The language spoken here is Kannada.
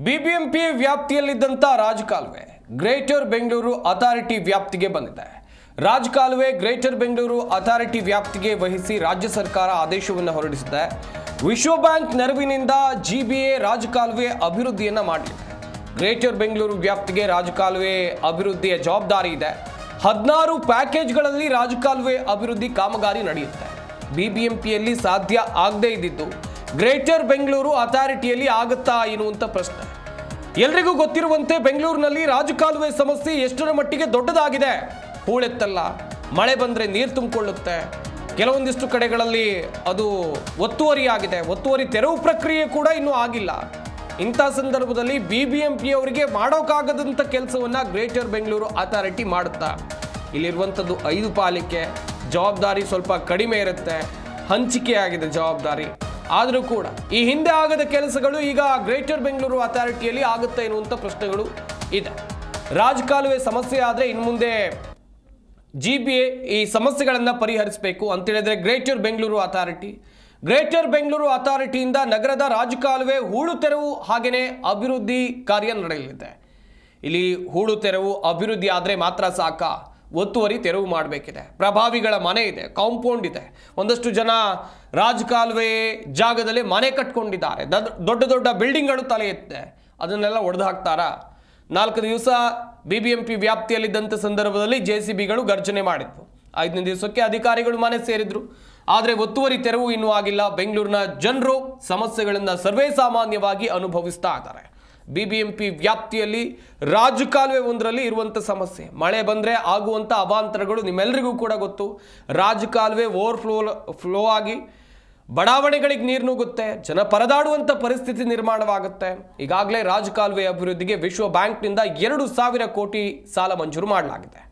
ಬಿಬಿಎಂಪಿ ವ್ಯಾಪ್ತಿಯಲ್ಲಿದ್ದಂಥ ರಾಜಕಾಲುವೆ ಗ್ರೇಟರ್ ಬೆಂಗಳೂರು ಅಥಾರಿಟಿ ವ್ಯಾಪ್ತಿಗೆ ಬಂದಿದೆ. ರಾಜಕಾಲುವೆ ಗ್ರೇಟರ್ ಬೆಂಗಳೂರು ಅಥಾರಿಟಿ ವ್ಯಾಪ್ತಿಗೆ ವಹಿಸಿ ರಾಜ್ಯ ಸರ್ಕಾರ ಆದೇಶವನ್ನು ಹೊರಡಿಸಿದೆ. ವಿಶ್ವ ಬ್ಯಾಂಕ್ ನೆರವಿನಿಂದ ಜಿಬಿಎ ರಾಜಕಾಲುವೆ ಅಭಿವೃದ್ಧಿಯನ್ನು ಮಾಡಲಿದೆ. ಗ್ರೇಟರ್ ಬೆಂಗಳೂರು ವ್ಯಾಪ್ತಿಗೆ ರಾಜಕಾಲುವೆ ಅಭಿವೃದ್ಧಿಯ ಜವಾಬ್ದಾರಿ ಇದೆ. ಹದಿನಾರು ಪ್ಯಾಕೇಜ್ಗಳಲ್ಲಿ ರಾಜಕಾಲುವೆ ಅಭಿವೃದ್ಧಿ ಕಾಮಗಾರಿ ನಡೆಯುತ್ತೆ. ಬಿಬಿಎಂಪಿಯಲ್ಲಿ ಸಾಧ್ಯ ಆಗದೇ ಇದ್ದಿದ್ದು ಗ್ರೇಟರ್ ಬೆಂಗಳೂರು ಅಥಾರಿಟಿಯಲ್ಲಿ ಆಗುತ್ತಾ ಎನ್ನುವಂಥ ಪ್ರಶ್ನೆ. ಎಲ್ರಿಗೂ ಗೊತ್ತಿರುವಂತೆ ಬೆಂಗಳೂರಿನಲ್ಲಿ ರಾಜಕಾಲುವೆ ಸಮಸ್ಯೆ ಎಷ್ಟರ ಮಟ್ಟಿಗೆ ದೊಡ್ಡದಾಗಿದೆ. ಹೂಳೆತ್ತಲ್ಲ, ಮಳೆ ಬಂದರೆ ನೀರು ತುಂಬಿಕೊಳ್ಳುತ್ತೆ. ಕೆಲವೊಂದಿಷ್ಟು ಕಡೆಗಳಲ್ಲಿ ಅದು ಒತ್ತುವರಿ ಆಗಿದೆ ಒತ್ತುವರಿ ತೆರವು ಪ್ರಕ್ರಿಯೆ ಕೂಡ ಇನ್ನೂ ಆಗಿಲ್ಲ. ಇಂಥ ಸಂದರ್ಭದಲ್ಲಿ ಬಿ ಬಿ ಎಂ ಪಿ ಅವರಿಗೆ ಮಾಡೋಕ್ಕಾಗದಂಥ ಕೆಲಸವನ್ನು ಗ್ರೇಟರ್ ಬೆಂಗಳೂರು ಅಥಾರಿಟಿ ಮಾಡುತ್ತಾ. ಇಲ್ಲಿರುವಂಥದ್ದು ಐದು ಪಾಲಿಕೆ, ಜವಾಬ್ದಾರಿ ಸ್ವಲ್ಪ ಕಡಿಮೆ ಇರುತ್ತೆ. ಹಂಚಿಕೆ ಆಗಿದೆ ಜವಾಬ್ದಾರಿ. ಆದರೂ ಕೂಡ ಈ ಹಿಂದೆ ಆಗದ ಕೆಲಸಗಳು ಈಗ ಗ್ರೇಟರ್ ಬೆಂಗಳೂರು ಅಥಾರಿಟಿಯಲ್ಲಿ ಆಗುತ್ತೆ ಎನ್ನುವಂಥ ಪ್ರಶ್ನೆಗಳು ಇದೆ. ರಾಜಕಾಲುವೆ ಸಮಸ್ಯೆ ಆದರೆ ಇನ್ನು ಮುಂದೆ ಜಿ ಬಿ ಎ ಈ ಸಮಸ್ಯೆಗಳನ್ನು ಪರಿಹರಿಸಬೇಕು ಅಂತೇಳಿದ್ರೆ greater Bengaluru authority greater Bengaluru ಅಥಾರಿಟಿಯಿಂದ ನಗರದ ರಾಜಕಾಲುವೆ ಹೂಳು ತೆರವು ಹಾಗೆಯೇ ಅಭಿವೃದ್ಧಿ ಕಾರ್ಯ ನಡೆಯಲಿದೆ. ಇಲ್ಲಿ ಹೂಳು ತೆರವು ಅಭಿವೃದ್ಧಿ ಆದರೆ ಮಾತ್ರ ಸಾಕ? ಒತ್ತುವರಿ ತೆರವು ಮಾಡಬೇಕಿದೆ. ಪ್ರಭಾವಿಗಳ ಮನೆ ಇದೆ, ಕಾಂಪೌಂಡ್ ಇದೆ. ಒಂದಷ್ಟು ಜನ ರಾಜಕಾಲುವೆ ಜಾಗದಲ್ಲಿ ಮನೆ ಕಟ್ಕೊಂಡಿದ್ದಾರೆ. ದೊಡ್ಡ ದೊಡ್ಡ ಬಿಲ್ಡಿಂಗ್ಗಳು ತಲೆ ಎತ್ತಿದೆ ಅದನ್ನೆಲ್ಲ ಒಡೆದು ಹಾಕ್ತಾರಾ ನಾಲ್ಕು ದಿವಸ ಬಿ ಬಿ ಎಂ ಪಿ ವ್ಯಾಪ್ತಿಯಲ್ಲಿದ್ದಂಥ ಸಂದರ್ಭದಲ್ಲಿ ಜೆ ಸಿ ಬಿಗಳು ಗರ್ಜನೆ ಮಾಡಿದ್ವು. ಐದನೇ ದಿವಸಕ್ಕೆ ಅಧಿಕಾರಿಗಳು ಮನೆ ಸೇರಿದ್ರು. ಆದರೆ ಒತ್ತುವರಿ ತೆರವು ಇನ್ನೂ ಆಗಿಲ್ಲ. ಬೆಂಗಳೂರಿನ ಜನರು ಸಮಸ್ಯೆಗಳನ್ನು ಸರ್ವೇ ಸಾಮಾನ್ಯವಾಗಿ ಅನುಭವಿಸ್ತಾ ಇದ್ದಾರೆ. ಬಿ ಬಿ ಎಂ ಪಿ ವ್ಯಾಪ್ತಿಯಲ್ಲಿ ರಾಜಕಾಲುವೆ ಒಂದರಲ್ಲಿ ಇರುವಂಥ ಸಮಸ್ಯೆ. ಮಳೆ ಬಂದರೆ ಆಗುವಂಥ ಅವಾಂತರಗಳು ನಿಮ್ಮೆಲ್ಲರಿಗೂ ಕೂಡ ಗೊತ್ತು. ರಾಜಕಾಲುವೆ ಓವರ್ ಫ್ಲೋ ಆಗಿ ಬಡಾವಣೆಗಳಿಗೆ ನೀರು ನುಗ್ಗುತ್ತೆ, ಜನ ಪರದಾಡುವಂಥ ಪರಿಸ್ಥಿತಿ ನಿರ್ಮಾಣವಾಗುತ್ತೆ. ಈಗಾಗಲೇ ರಾಜಕಾಲುವೆ ಅಭಿವೃದ್ಧಿಗೆ ವಿಶ್ವ ಬ್ಯಾಂಕ್ನಿಂದ ಎರಡು ಸಾವಿರ ಕೋಟಿ ಸಾಲ ಮಂಜೂರು ಮಾಡಲಾಗಿದೆ.